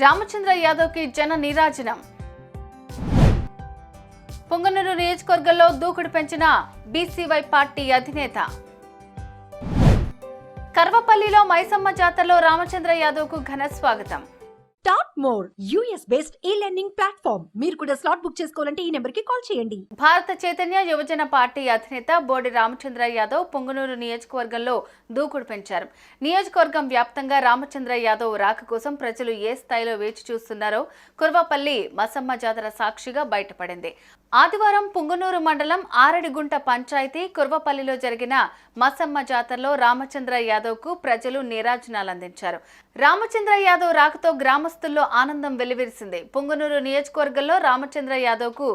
రామచంద్ర యాదవ్కి జన నీరాజనం. పొంగనూరు నియోజకవర్గంలో దూకుడు పెంచిన బీసీవై పార్టీ అధినేత. కర్వపల్లిలో మైసమ్మ జాతరలో రామచంద్ర యాదవ్కు ఘన స్వాగతం. Top more US based e learning platform మీరు కూడా స్లాట్ బుక్ చేసుకోవాలంటే ఈ నెంబర్కి కాల్ చేయండి. భారత చైతన్య యువజన పార్టీ అధినేత బోడి రామచంద్ర యాదవ్ పొంగనూరు నియోజకవర్గంలో దూకుడు పెంచారు. నియోజకవర్గం వ్యాప్తంగా రామచంద్ర యాదవ్ రాక కోసం ప్రజలు ఏ స్థాయిలో వేచి చూస్తున్నారో కుర్వపల్లి మసమ్మ జాతర సాక్షిగా బయటపడింది. ఆదివారం పుంగనూరు మండలం ఆరడిగుంట పంచాయతీ కుర్వపల్లిలో జరిగిన మసమ్మ జాతరలో రామచంద్ర యాదవ్కు ప్రజలు నీరాజనాలు అందించారు రామచంద్ర యాదవ్ రాకతో గ్రామస్తుల్లో ఆనందం వెలివిరిసింది. పొంగనూరు నియోజకవర్గంలో రామచంద్ర యాదవ్కు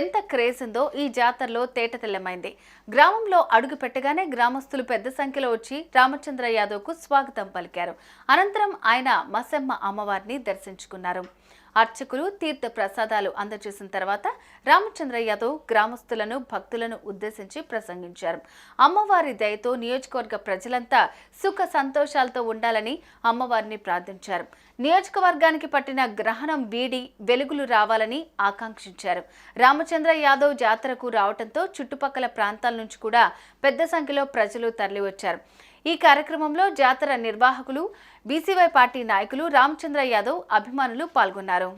ఎంత క్రేజ్ ఉందో ఈ జాతరలో తేటతెల్లమైంది. గ్రామంలో అడుగు పెట్టగానే గ్రామస్తులు పెద్ద సంఖ్యలో వచ్చి రామచంద్ర యాదవ్కు స్వాగతం పలికారు. అనంతరం ఆయన మసమ్మ అమ్మవారిని దర్శించుకున్నారు. అర్చకులు తీర్థ ప్రసాదాలు అందజేసిన తర్వాత రామచంద్ర యాదవ్ గ్రామస్తులను భక్తులను ఉద్దేశించి ప్రసంగించారు. అమ్మవారి దయతో నియోజకవర్గ ప్రజలంతా సుఖ సంతోషాలతో ఉండాలని అమ్మవారిని ప్రార్థించారు. నియోజకవర్గానికి పట్టిన గ్రహణం వీడి వెలుగులు రావాలని ఆకాంక్షించారు. రామచంద్ర యాదవ్ జాతరకు రావడంతో చుట్టుపక్కల ప్రాంతాల నుంచి కూడా పెద్ద సంఖ్యలో ప్రజలు తరలివచ్చారు. ఈ కార్యక్రమంలో జాతర నిర్వాహకులు బీసీవై పార్టీ నాయకులు రామచంద్ర యాదవ్ అభిమానులు పాల్గొన్నారు.